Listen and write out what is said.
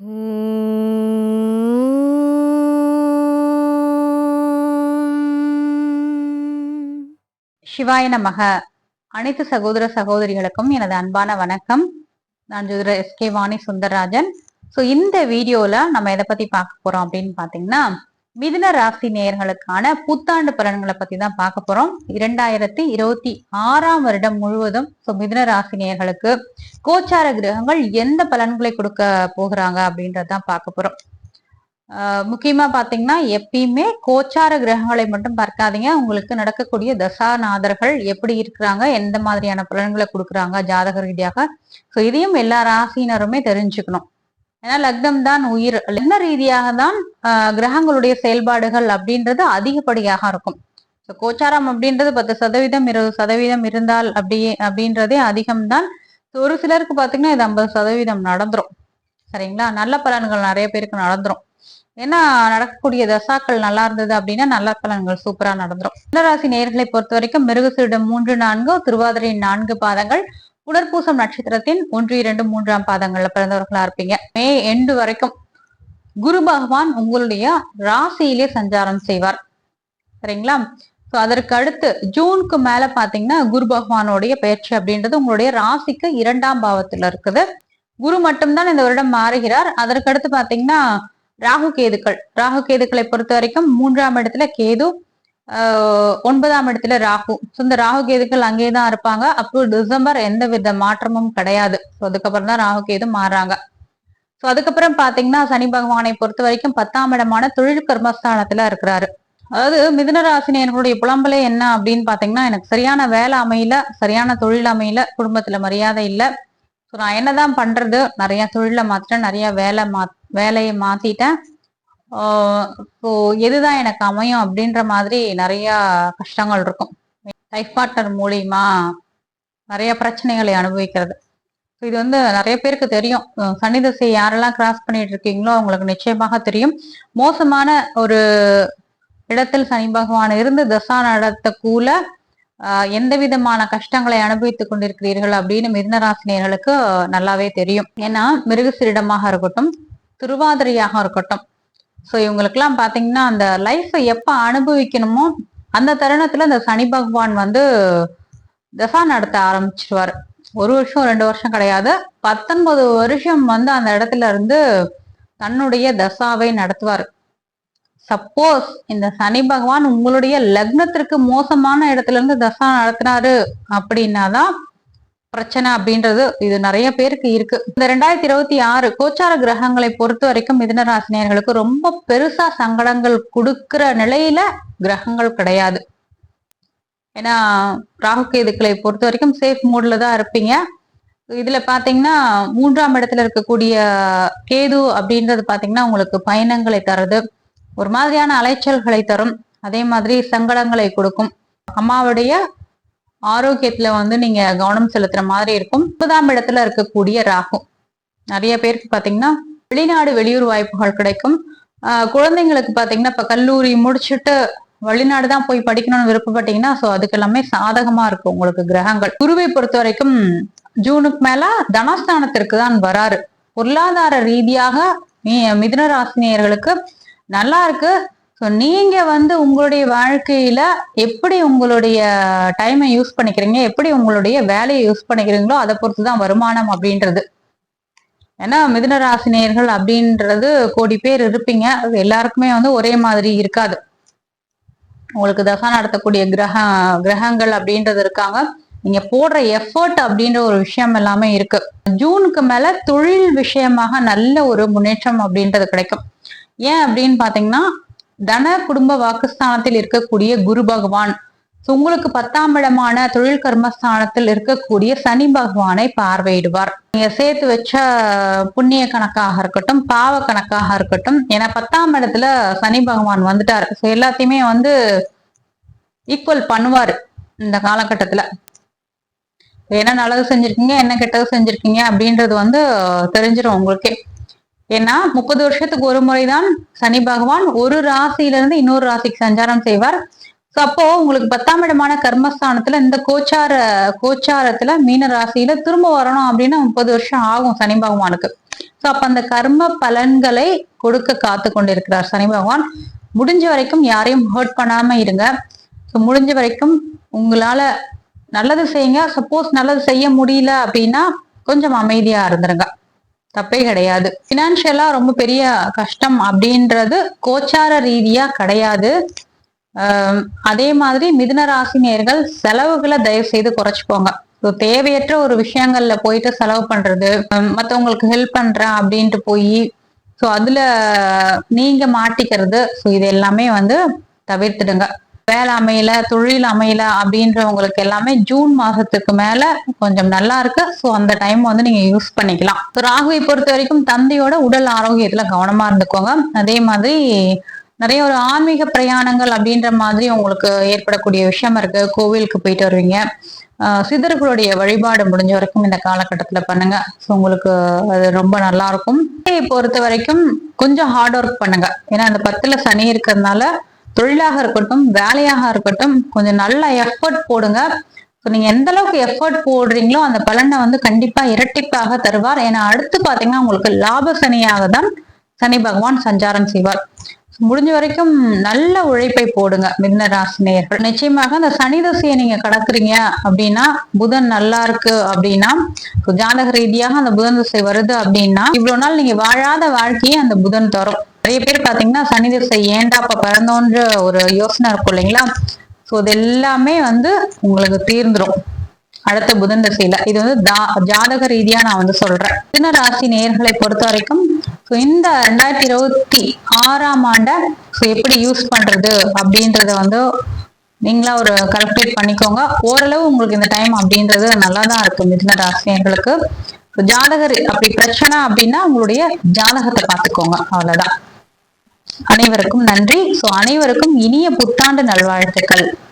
சிவாய நமக. அனைத்து சகோதர சகோதரிகளுக்கும் எனது அன்பான வணக்கம். நான் ஜோதிடர் எஸ்கே வாணி சுந்தரராஜன். ஸோ இந்த வீடியோல நம்ம எதை பத்தி பார்க்க போறோம் அப்படின்னு பாத்தீங்கன்னா மிதுன ராசி நேயர்களுக்கான புத்தாண்டு பலன்களை பத்தி தான் பார்க்க போறோம். இரண்டாயிரத்தி இருபத்தி ஆறாம் வருடம் முழுவதும் ஸோ மிதுன ராசி நேயர்களுக்கு கோச்சார கிரகங்கள் எந்த பலன்களை கொடுக்க போகிறாங்க அப்படின்றதான் பார்க்க போறோம். முக்கியமா பாத்தீங்கன்னா எப்பயுமே கோச்சார கிரகங்களை மட்டும் பார்க்காதீங்க. உங்களுக்கு நடக்கக்கூடிய தசாநாதர்கள் எப்படி இருக்கிறாங்க எந்த மாதிரியான பலன்களை கொடுக்குறாங்க ஜாதக ரீதியாக. ஸோ இதையும் எல்லா ராசியினருமே தெரிஞ்சுக்கணும். ஏன்னா லக்னம் தான் உயிர். லக்ன ரீதியாக தான் ஆஹ் கிரகங்களுடைய செயல்பாடுகள் அப்படின்றது அதிகப்படியாக இருக்கும். ஸோ கோச்சாரம் அப்படின்றது பத்து சதவீதம் இருபது சதவீதம் இருந்தால் அப்படியே அப்படின்றதே அதிகம்தான். ஒரு சிலருக்கு பாத்தீங்கன்னா இது ஐம்பது சதவீதம் நடந்துரும். சரிங்களா? நல்ல பலன்கள் நிறைய பேருக்கு நடந்துரும். ஏன்னா நடக்கக்கூடிய தசாக்கள் நல்லா இருந்தது அப்படின்னா நல்ல பலன்கள் சூப்பரா நடந்துரும். ராசி நேர்களை பொறுத்த வரைக்கும் மிருகசீரிடம் மூன்று நான்கு திருவாதிரை நான்கு பாதங்கள் புனர்பூசம் நட்சத்திரத்தின் ஒன்று இரண்டு மூன்றாம் பாதங்கள்ல பிறந்தவர்களா இருப்பீங்க. மே எண்டு வரைக்கும் குரு பகவான் உங்களுடைய ராசியிலே சஞ்சாரம் செய்வார். சரிங்களா? ஸோ அதற்கு அடுத்து ஜூனுக்கு மேல பாத்தீங்கன்னா குரு பகவானுடைய பயிற்சி அப்படின்றது உங்களுடைய ராசிக்கு இரண்டாம் பாவத்துல இருக்குது. குரு மட்டும்தான் இந்த வருடம் மாறுகிறார். அதற்கு அடுத்து பாத்தீங்கன்னா ராகு கேதுக்கள். ராகு கேதுக்களை பொறுத்த வரைக்கும் மூன்றாம் இடத்துல கேது ஒன்பதாம் இடத்துல ராகு. ஸோ இந்த ராகு கேதுக்கள் அங்கேயே தான் இருப்பாங்க. அப்போ டிசம்பர் எந்த வித மாற்றமும் கிடையாது. ஸோ அதுக்கப்புறம் தான் ராகு கேது மாறுறாங்க. ஸோ அதுக்கப்புறம் பாத்தீங்கன்னா சனி பகவானை பொறுத்த வரைக்கும் பத்தாம் இடமான தொழில் கர்மஸ்தானத்துல இருக்கிறாரு. அதாவது மிதுன ராசினியர்களுடைய புலம்பலே என்ன அப்படின்னு பாத்தீங்கன்னா எனக்கு சரியான வேலை அமையல சரியான தொழில் அமையல குடும்பத்துல மரியாதை இல்லை. ஸோ நான் என்னதான் பண்றது? நிறைய தொழிலை மாத்திட்டேன் நிறைய வேலை மா வேலையை மாத்திட்டேன். ஸோ எதுதான் எனக்கு அமையும் அப்படின்ற மாதிரி நிறைய கஷ்டங்கள் இருக்கும். லைஃப் பார்ட்னர் மூலியமா நிறைய பிரச்சனைகளை அனுபவிக்கிறது. இது வந்து நிறைய பேருக்கு தெரியும். அஹ் சனி யாரெல்லாம் கிராஸ் பண்ணிட்டு இருக்கீங்களோ அவங்களுக்கு நிச்சயமாக தெரியும். மோசமான ஒரு இடத்தில் சனி பகவான் இருந்து தசா நடத்தக்கூல எந்த விதமான கஷ்டங்களை அனுபவித்துக் கொண்டிருக்கிறீர்கள் அப்படின்னு மிருனராசினியர்களுக்கு நல்லாவே தெரியும். ஏன்னா மிருகசிரிடமாக இருக்கட்டும் திருவாதிரையாக இருக்கட்டும் ஸோ இவங்களுக்கெல்லாம் பார்த்தீங்கன்னா அந்த லைஃப்பை எப்போ அனுபவிக்கணுமோ அந்த தருணத்தில் இந்த சனி பகவான் வந்து தசா நடத்த ஆரம்பிச்சிருவார். ஒரு வருஷம் ரெண்டு வருஷம் கிடையாது. பத்தொன்பது வருஷம் வந்து அந்த இடத்துல இருந்து தன்னுடைய தசாவை நடத்துவார். சப்போஸ் இந்த சனி பகவான் உங்களுடைய லக்னத்திற்கு மோசமான இடத்துல இருந்து தசா நடத்தினாரு அப்படின்னாதான் பிரச்சனை அப்படின்றது இது நிறைய பேருக்கு இருக்கு. இந்த ரெண்டாயிரத்தி இருபத்தி ஆறு கோச்சார கிரகங்களை பொறுத்த வரைக்கும் மிதனராசினியர்களுக்கு ரொம்ப பெருசா சங்கடங்கள் கொடுக்கிற நிலையில கிரகங்கள் கிடையாது. ஏன்னா ராகு கேதுக்களை பொறுத்த வரைக்கும் சேஃப் மூட்ல தான் இருப்பீங்க. இதுல பாத்தீங்கன்னா மூன்றாம் இடத்துல இருக்கக்கூடிய கேது அப்படின்றது பாத்தீங்கன்னா உங்களுக்கு பயணங்களை தருது. ஒரு மாதிரியான அலைச்சல்களை தரும். அதே மாதிரி சங்கடங்களை கொடுக்கும். அம்மாவுடைய ஆரோக்கியத்துல வந்து நீங்க கவனம் செலுத்துற மாதிரி இருக்கும். முப்பதாம் இடத்துல இருக்கக்கூடிய ராகு. நிறைய பேருக்கு பாத்தீங்கன்னா வெளிநாடு வெளியூர் வாய்ப்புகள் கிடைக்கும். குழந்தைங்களுக்கு பாத்தீங்கன்னா இப்ப கல்லூரி முடிச்சுட்டு வெளிநாடு தான் போய் படிக்கணும்னு விருப்பப்பட்டீங்கன்னா ஸோ அதுக்கு எல்லாமே சாதகமா இருக்கும் உங்களுக்கு கிரகங்கள். குருவை பொறுத்த வரைக்கும் ஜூனுக்கு மேல தனஸ்தானத்திற்கு தான் வராரு. பொருளாதார ரீதியாக மி- மிதுன ராசினியர்களுக்கு நல்லா இருக்கு. ஸோ நீங்க வந்து உங்களுடைய வாழ்க்கையில எப்படி உங்களுடைய டைமை யூஸ் பண்ணிக்கிறீங்க? எப்படி உங்களுடைய வேலையை யூஸ் பண்ணிக்கிறீங்களோ அதை பொறுத்து தான் வருமானம் அப்படின்றது. ஏன்னா மிதுனராசினியர்கள் அப்படின்றது கோடி பேர் இருப்பீங்க. அது எல்லாருக்குமே வந்து ஒரே மாதிரி இருக்காது. உங்களுக்கு தசா நடத்தக்கூடிய கிரக கிரகங்கள் அப்படின்றது இருக்காங்க. நீங்க போடுற எஃபர்ட் அப்படின்ற ஒரு விஷயம் எல்லாமே இருக்கு. ஜூனுக்கு மேல தொழில் விஷயமாக நல்ல ஒரு முன்னேற்றம் அப்படின்றது கிடைக்கும். ஏன் அப்படின்னு பாத்தீங்கன்னா தன குடும்ப வாக்குஸ்தானத்தில் இருக்கக்கூடிய குரு பகவான். உங்களுக்கு பத்தாம் இடமான தொழில் கர்மஸ்தானத்தில் இருக்கக்கூடிய சனி பகவானை பார்வையிடுவார். நீங்க சேர்த்து வச்ச புண்ணிய கணக்காக இருக்கட்டும் பாவ கணக்காக இருக்கட்டும் ஏன்னா பத்தாம் இடத்துல சனி பகவான் வந்துட்டார். ஸோ எல்லாத்தையுமே வந்து ஈக்குவல் பண்ணுவாரு இந்த காலகட்டத்துல. என்ன நல்லது செஞ்சிருக்கீங்க என்ன கெட்டது செஞ்சிருக்கீங்க அப்படின்றது வந்து தெரிஞ்சிடும் உங்களுக்கே. ஏன்னா முப்பது வருஷத்துக்கு ஒரு முறைதான் சனி பகவான் ஒரு ராசியில இருந்து இன்னொரு ராசிக்கு சஞ்சாரம் செய்வார். ஸோ அப்போ உங்களுக்கு பத்தாம் இடமான கர்மஸ்தானத்துல இந்த கோச்சார கோச்சாரத்துல மீன ராசியில திரும்ப வரணும் அப்படின்னா முப்பது வருஷம் ஆகும் சனி பகவானுக்கு. ஸோ அப்ப அந்த கர்ம பலன்களை கொடுக்க காத்து கொண்டிருக்கிறார் சனி பகவான். முடிஞ்ச வரைக்கும் யாரையும் ஹர்ட் பண்ணாம இருங்க. ஸோ முடிஞ்ச வரைக்கும் உங்களால நல்லது செய்யுங்க. சப்போஸ் நல்லது செய்ய முடியல அப்படின்னா கொஞ்சம் அமைதியா இருந்துருங்க. தப்பே கிடையாது. ஃபினான்ஷியலா ரொம்ப பெரிய கஷ்டம் அப்படின்றது கோச்சார ரீதியா கிடையாது. ஆஹ் அதே மாதிரி மிதுன ராசி நேர்கள் செலவுகளை தயவு செய்து குறைச்சிக்கோங்க. ஸோ தேவையற்ற ஒரு விஷயங்கள்ல போயிட்டு செலவு பண்றது மற்றவங்களுக்கு மத்தவங்களுக்கு ஹெல்ப் பண்றேன் அப்படின்ட்டு போய் ஸோ அதுல நீங்க மாட்டிக்கிறது ஸோ இது எல்லாமே வந்து தவிர்த்துடுங்க. வேலை அமையல தொழில் அமையல அப்படின்றவங்களுக்கு எல்லாமே ஜூன் மாசத்துக்கு மேல கொஞ்சம் நல்லா இருக்கு. ஸோ அந்த டைம் வந்து நீங்க யூஸ் பண்ணிக்கலாம். ராகுவை பொறுத்த வரைக்கும் தந்தையோட உடல் ஆரோக்கியத்துல கவனமா இருந்துக்கோங்க. அதே மாதிரி நிறைய ஒரு ஆன்மீக பிரயாணங்கள் அப்படின்ற மாதிரி உங்களுக்கு ஏற்படக்கூடிய விஷயம் இருக்கு. கோவிலுக்கு போயிட்டு வருவீங்க. சிதர்களுடைய வழிபாடு முடிஞ்ச வரைக்கும் இந்த காலகட்டத்தில் பண்ணுங்க. ஸோ உங்களுக்கு அது ரொம்ப நல்லா இருக்கும். பொறுத்த வரைக்கும் கொஞ்சம் ஹார்ட் ஒர்க் பண்ணுங்க. ஏன்னா அந்த பத்துல சனி இருக்கிறதுனால தொழிலாக இருக்கட்டும் வேலையாக இருக்கட்டும் கொஞ்சம் நல்ல எஃபர்ட் போடுங்க. ஸோ நீங்க எந்த அளவுக்கு எஃபர்ட் போடுறீங்களோ அந்த பலனை வந்து கண்டிப்பா இரட்டிப்பாக தருவார். ஏன்னா அடுத்து பாத்தீங்கன்னா உங்களுக்கு லாப சனியாக தான் சனி பகவான் சஞ்சாரம் செய்வார். முடிஞ்ச வரைக்கும் நல்ல உழைப்பை போடுங்க மிதுன ராசினியர்கள் நிச்சயமாக அந்த சனி தசையை நீங்க கடக்குறீங்க அப்படின்னா புதன் நல்லா இருக்கு அப்படின்னா ஜாதக ரீதியாக அந்த புதன் தசை வருது அப்படின்னா இவ்வளவு நாள் நீங்க வாழாத வாழ்க்கையை அந்த புதன் தரும். நிறைய பேர் பாத்தீங்கன்னா சனி திசை ஏன்டா அப்ப பிறந்தோன்ற ஒரு யோசனை இருக்கும் இல்லைங்களா? ஸோ இது எல்லாமே வந்து உங்களுக்கு தீர்ந்துரும். அடுத்த புதன் திசையில. இது வந்து தா- ஜாதக ரீதியா நான் வந்து சொல்றேன். மிதன ராசி நேர்களை பொறுத்த வரைக்கும் இந்த ரெண்டாயிரத்தி இருபத்தி ஆறாம் ஆண்டை எப்படி யூஸ் பண்றது அப்படின்றத வந்து நீங்களா ஒரு கல்குலேட் பண்ணிக்கோங்க. ஓரளவு உங்களுக்கு இந்த டைம் அப்படின்றது நல்லா தான் இருக்கு மிதுன ராசினியர்களுக்கு ஜாதகர் அப்படி பிரச்சனை அப்படின்னா உங்களுடைய ஜாதகத்தை பார்த்துக்கோங்க. அவ்வளவுதான். அனைவருக்கும் நன்றி. ஸோ அனைவருக்கும் இனிய புத்தாண்டு நல்வாழ்த்துக்கள்.